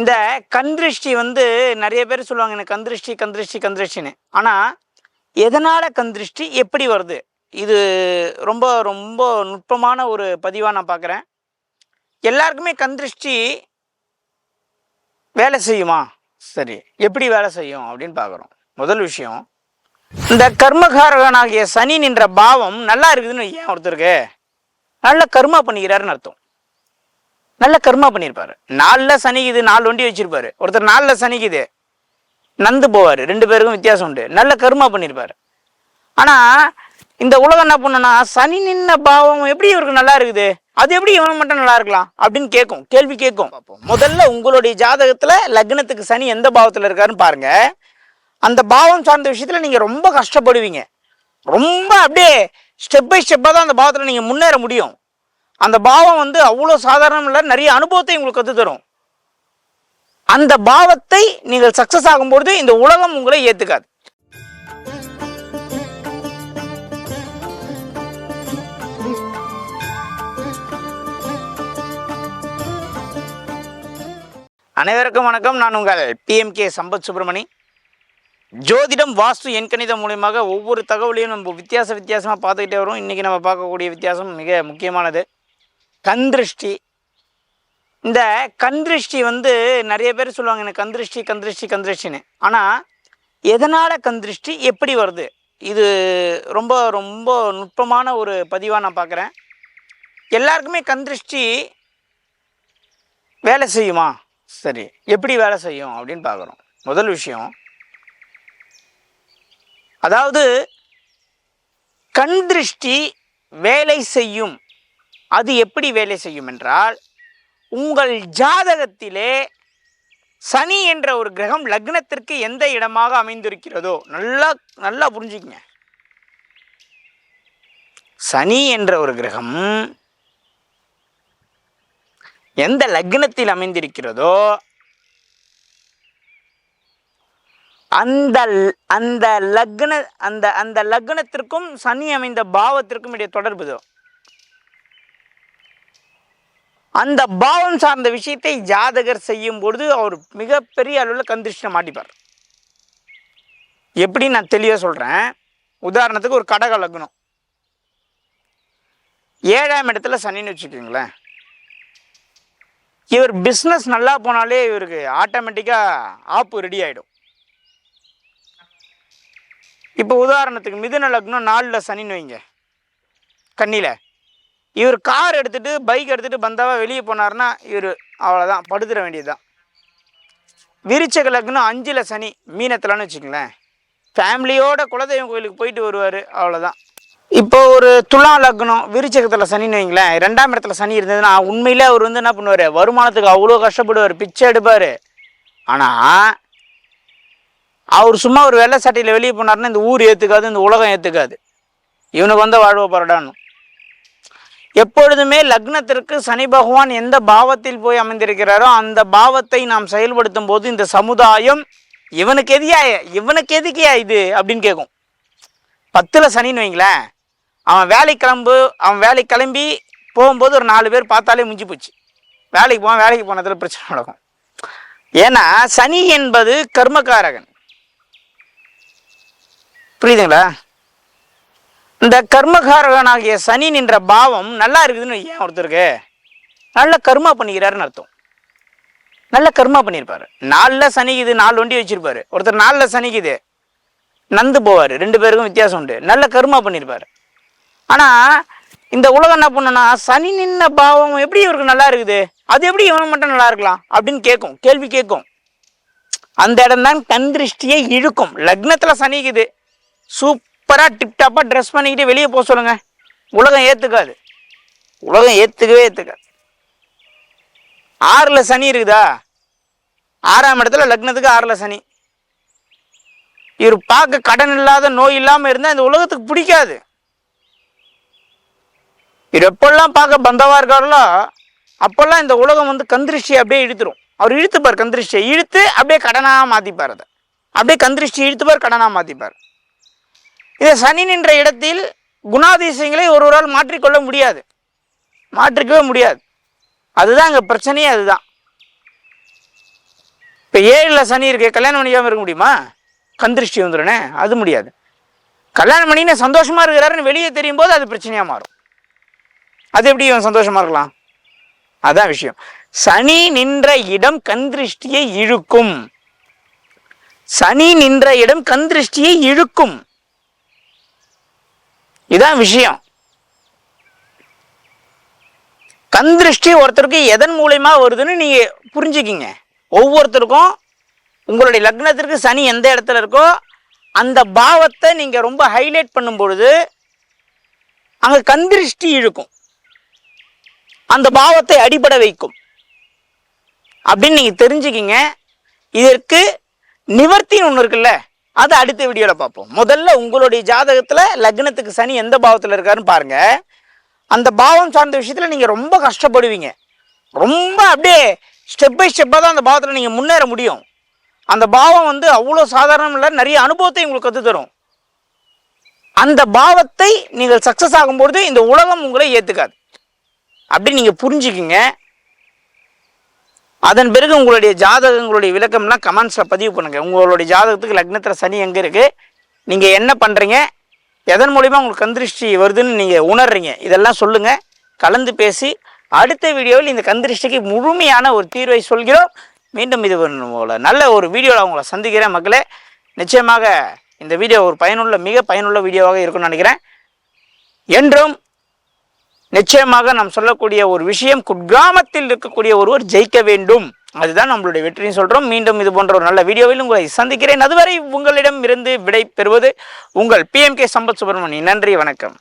இந்த கந்திருஷ்டி வந்து நிறைய பேர் சொல்லுவாங்க எனக்கு கந்திருஷ்டி கந்திருஷ்டி கந்திருஷ்டின்னு ஆனால் எதனால் கந்திருஷ்டி எப்படி வருது? இது ரொம்ப ரொம்ப நுட்பமான ஒரு பதிவாக நான் பார்க்குறேன் எல்லாருக்குமே கந்திருஷ்டி வேலை செய்யுமா? சரி எப்படி வேலை செய்யும் அப்படின்னு பார்க்குறோம் முதல் விஷயம் இந்த கர்மகாரகனாகிய சனி நின்ற பாவம் நல்லா இருக்குதுன்னு ஏன் ஒருத்தருக்கு? நல்ல கர்மா பண்ணிக்கிறாருன்னு அர்த்தம். நல்ல கர்மா பண்ணியிருப்பாரு நாலில் சனிக்குது நாலு வண்டி வச்சிருப்பாரு. ஒருத்தர் நாலில் சனிக்குது நந்து போவார். ரெண்டு பேருக்கும் வித்தியாசம் உண்டு. நல்ல கர்மா பண்ணியிருப்பாரு ஆனால் இந்த உலகம் என்ன பண்ணுன்னா சனி நின்ன பாவம் எப்படி இவருக்கு நல்லா இருக்குது? அது எப்படி இவனுக்கு மட்டும் நல்லா இருக்கலாம்? அப்படின்னு கேட்கும். கேள்வி கேட்கும். முதல்ல உங்களுடைய ஜாதகத்தில் லக்னத்துக்கு சனி எந்த பாவத்தில் இருக்காருன்னு பாருங்க. அந்த பாவம் சார்ந்த விஷயத்தில் நீங்கள் ரொம்ப கஷ்டப்படுவீங்க. ரொம்ப அப்படியே ஸ்டெப் பை ஸ்டெப்பாக தான் அந்த பாவத்தில் நீங்கள் முன்னேற முடியும். அந்த பாவம் வந்து அவ்வளோ சாதாரணம் இல்லை நிறைய அனுபவத்தை உங்களுக்கு கற்று தரும். அந்த பாவத்தை நீங்கள் சக்ஸஸ் ஆகும்பொழுது இந்த உலகம் உங்களை ஏற்றுக்காது அனைவருக்கும் வணக்கம். நான் உங்கள் பிஎம்கே சம்பத் சுப்பிரமணி. ஜோதிடம் வாஸ்து எண்கணிதம் மூலியமாக ஒவ்வொரு தகவலையும் நம்ம வித்தியாச வித்தியாசமாக பார்த்துக்கிட்டே வரும். இன்றைக்கி நம்ம பார்க்கக்கூடிய வித்தியாசம் மிக முக்கியமானது. கந்திருஷ்டி. இந்த கந்திருஷ்டி வந்து நிறைய பேர் சொல்லுவாங்க எனக்கு கந்திருஷ்டி கந்திருஷ்டி கந்திருஷ்டின்னு. ஆனால் எதனால் கந்திருஷ்டி எப்படி வருது? இது ரொம்ப ரொம்ப நுட்பமான ஒரு பதிவாக நான் பார்க்குறேன் எல்லாருக்குமே கந்திருஷ்டி வேலை செய்யுமா? சரி எப்படி வேலை செய்யும் அப்படின்னு பார்க்குறோம் முதல் விஷயம் அதாவது கண் திருஷ்டி வேலை செய்யும். அது எப்படி வேலை செய்யும் என்றால் உங்கள் ஜாதகத்திலே சனி என்ற ஒரு கிரகம் லக்னத்திற்கு எந்த இடமாக அமைந்திருக்கிறதோ நல்லா நல்லா புரிஞ்சுக்கங்க. சனி என்ற ஒரு கிரகம் எந்த லக்னத்தில் அமைந்திருக்கிறதோ அந்த அந்த லக்ன அந்த அந்த லக்னத்திற்கும் சனி அமைந்த பாவத்திற்கும் இடையே தொடர்பு இதோ. அந்த பாவம் சார்ந்த விஷயத்தை ஜாதகர் செய்யும் பொழுது அவர் மிகப்பெரிய அளவில் கந்திருஷ்ட மாட்டிப்பார். எப்படி நான் தெளிவாக சொல்கிறேன் உதாரணத்துக்கு ஒரு கடக லக்னம். ஏழாம் இடத்துல சனின்னு வச்சுக்கோங்களேன். இவர் பிஸ்னஸ் நல்லா போனாலே இவருக்கு ஆட்டோமேட்டிக்காக ஆப்பு ரெடி ஆகிடும் இப்போ உதாரணத்துக்கு மிதுன லக்னம் நாலில் சனின்னு வைங்க. கண்ணியில் இவர் கார் எடுத்துகிட்டு பைக் எடுத்துகிட்டு பந்தாவாக வெளியே போனார்னா இவர் அவ்வளோதான் படுத்துட வேண்டியதுதான். விரிச்ச கிழக்குன்னு அஞ்சில் சனி மீனத்தில்னு வச்சுக்கங்களேன். ஃபேமிலியோட குலதெய்வம் கோயிலுக்கு போயிட்டு வருவார் அவ்வளோதான் இப்போ ஒரு துலா லக்னம் விருச்சகத்தில் சனின்னு வைங்களேன் ரெண்டாம் இடத்துல சனி இருந்ததுன்னா உண்மையிலே அவர் வந்து என்ன பண்ணுவார்? வருமானத்துக்கு அவ்வளோ கஷ்டப்படுவார் பிச்சை எடுப்பார். ஆனால் அவர் சும்மா ஒரு வெள்ளை சட்டையில் வெளியே போனார்னா இந்த ஊர் ஏற்றுக்காது இந்த உலகம் ஏற்றுக்காது இவனுக்கு வந்து வாழ்வ பரடான்னு எப்பொழுதுமே லக்னத்திற்கு சனி பகவான் எந்த பாவத்தில் போய் அமைந்திருக்கிறாரோ அந்த பாவத்தை நாம் செயல்படுத்தும் போது இந்த சமுதாயம் இவனுக்கு எதியா இவனுக்கு எதுக்கியா இது அப்படின்னு கேட்கும் பத்தில் சனின்னு வைங்களேன் அவன் வேலைக்கு கிளம்பு அவன் வேலைக்கு கிளம்பி போகும்போது ஒரு நாலு பேர் பார்த்தாலே முடிஞ்சு போச்சு. வேலைக்கு போவான் வேலைக்கு போனதில் பிரச்சனை நடக்கும். ஏன்னா சனி என்பது கர்மகாரகன் புரியுதுங்களா? இந்த கர்மகாரகனாகிய சனி நின்ற பாவம் நல்லா இருக்குதுன்னு ஏன் ஒருத்தருக்கு. நல்ல கர்மா பண்ணிக்கிறாருன்னு அர்த்தம். நல்ல கர்மா பண்ணியிருப்பாரு நாலில் சனிக்குது நாலு வண்டி வச்சிருப்பாரு. ஒருத்தர் நாலில் சனிக்குது நந்து போவார். ரெண்டு பேருக்கும் வித்தியாசம் உண்டு. நல்ல கர்மா பண்ணியிருப்பாரு ஆனால் இந்த உலகம் என்ன பண்ணுன்னா சனி நின்ன பாவம் எப்படி இவருக்கு நல்லா இருக்குது? அது எப்படி இவனுக்கு மட்டும் நல்லா இருக்கலாம்? அப்படின்னு கேட்கும். கேள்வி கேட்கும். அந்த இடம் தான் கண் திருஷ்டியை இழுக்கும். லக்னத்தில் சனிக்குது. சூப் சூப்பராக டிப்டாப்பாக ட்ரெஸ் பண்ணிக்கிட்டு வெளியே போக சொல்லுங்க. உலகம் ஏற்றுக்காது உலகம் ஏற்றுக்கவே ஏற்றுக்காது ஆறில் சனி இருக்குதா? ஆறாம் இடத்துல லக்னத்துக்கு ஆறில் சனி. இவர் பார்க்க கடன் இல்லாத நோய் இல்லாமல் இருந்தால் இந்த உலகத்துக்கு பிடிக்காது. இவர் எப்பெல்லாம் பார்க்க பந்தவா இருக்காரோ அப்போல்லாம் இந்த உலகம் வந்து கந்திருஷ்டியை அப்படியே இழுத்துரும். அவர் இழுத்துப்பார் கந்திருஷ்டியை. இழுத்து அப்படியே கடனாக மாற்றிப்பார் அதை. அப்படியே கந்திருஷ்டி இழுத்துப்பார் கடனாக மாற்றிப்பார் இதை சனி நின்ற இடத்தில் குணாதிசயங்களை ஒருவரால் மாற்றிக்கொள்ள முடியாது. மாற்றிக்கவே முடியாது. அதுதான் அங்கே பிரச்சனையே அதுதான். இப்போ ஏழில் சனி இருக்கு கல்யாணம் பண்ணிக்காமல் இருக்க முடியுமா? கந்திருஷ்டி வந்துடுனே அது முடியாது. கல்யாணம் பண்ணின்னு சந்தோஷமாக இருக்கிறாருன்னு வெளியே தெரியும் போது அது பிரச்சனையாக மாறும். அது எப்படி இவன் இருக்கலாம்? அதான் விஷயம். சனி நின்ற இடம் கந்திருஷ்டியை இழுக்கும். சனி நின்ற இடம் கந்திருஷ்டியை இழுக்கும். இதான் விஷயம். கந்திருஷ்டி ஒருத்தருக்கு எதன் மூலயமா வருதுன்னு நீங்கள் புரிஞ்சுக்கிங்க. ஒவ்வொருத்தருக்கும் உங்களுடைய லக்னத்திற்கு சனி எந்த இடத்துல இருக்கோ அந்த பாவத்தை நீங்கள் ரொம்ப ஹைலைட் பண்ணும் பொழுது அங்க கந்திருஷ்டி இழுக்கும். அந்த பாவத்தை அடிபட வைக்கும். அப்படின்னு நீங்கள் தெரிஞ்சுக்கிங்க. இதற்கு நிவர்த்தின்னு ஒன்று இருக்குல்ல? அதை அடுத்த வீடியோவில் பார்ப்போம். முதல்ல உங்களுடைய ஜாதகத்தில் லக்னத்துக்கு சனி எந்த பாவத்தில் இருக்காருன்னு பாருங்கள் அந்த பாவம் சார்ந்த விஷயத்தில் நீங்கள் ரொம்ப கஷ்டப்படுவீங்க. ரொம்ப அப்படியே ஸ்டெப் பை ஸ்டெப்பாக தான் அந்த பாவத்தில் நீங்கள் முன்னேற முடியும். அந்த பாவம் வந்து அவ்வளோ சாதாரணம் இல்லை நிறைய அனுபவத்தை உங்களுக்கு கற்றுத் தரும். அந்த பாவத்தை நீங்கள் சக்ஸஸ் ஆகும்பொழுது இந்த உலகம் உங்களை ஏற்றுக்காது அப்படி நீங்கள் புரிஞ்சுக்கிங்க. அதன் பிறகு உங்களுடைய ஜாதகங்களுடைய விளக்கம்லாம் கமெண்ட்ஸில் பதிவு பண்ணுங்கள் உங்களுடைய ஜாதகத்துக்கு லக்னத்தில் சனி எங்கே இருக்குது நீங்கள் என்ன பண்ணுறீங்க எதன் மூலிமா உங்களுக்கு கந்திருஷ்டி வருதுன்னு நீங்கள் உணர்றீங்க? இதெல்லாம் சொல்லுங்கள் கலந்து பேசி அடுத்த வீடியோவில் இந்த கந்திருஷ்டிக்கு முழுமையான ஒரு தீர்வை சொல்கிறோம். மீண்டும் இது உங்களை நல்ல ஒரு வீடியோவில் உங்களை சந்திக்கிறேன் மக்களே. நிச்சயமாக இந்த வீடியோ ஒரு பயனுள்ள மிக பயனுள்ள வீடியோவாக இருக்கும்னு நினைக்கிறேன். என்றும் நிச்சயமாக நாம் சொல்லக்கூடிய ஒரு விஷயம் குட்கிராமத்தில் இருக்கக்கூடிய ஒருவர் ஜெயிக்க வேண்டும். அதுதான் நம்மளுடைய வெற்றின்னு சொல்கிறோம் மீண்டும் இது போன்ற ஒரு நல்ல வீடியோவில் உங்களை சந்திக்கிறேன். அதுவரை உங்களிடம் இருந்து விடை பெறுவது உங்கள் பிஎம்கே சம்பத் சுப்பிரமணி நன்றி வணக்கம்.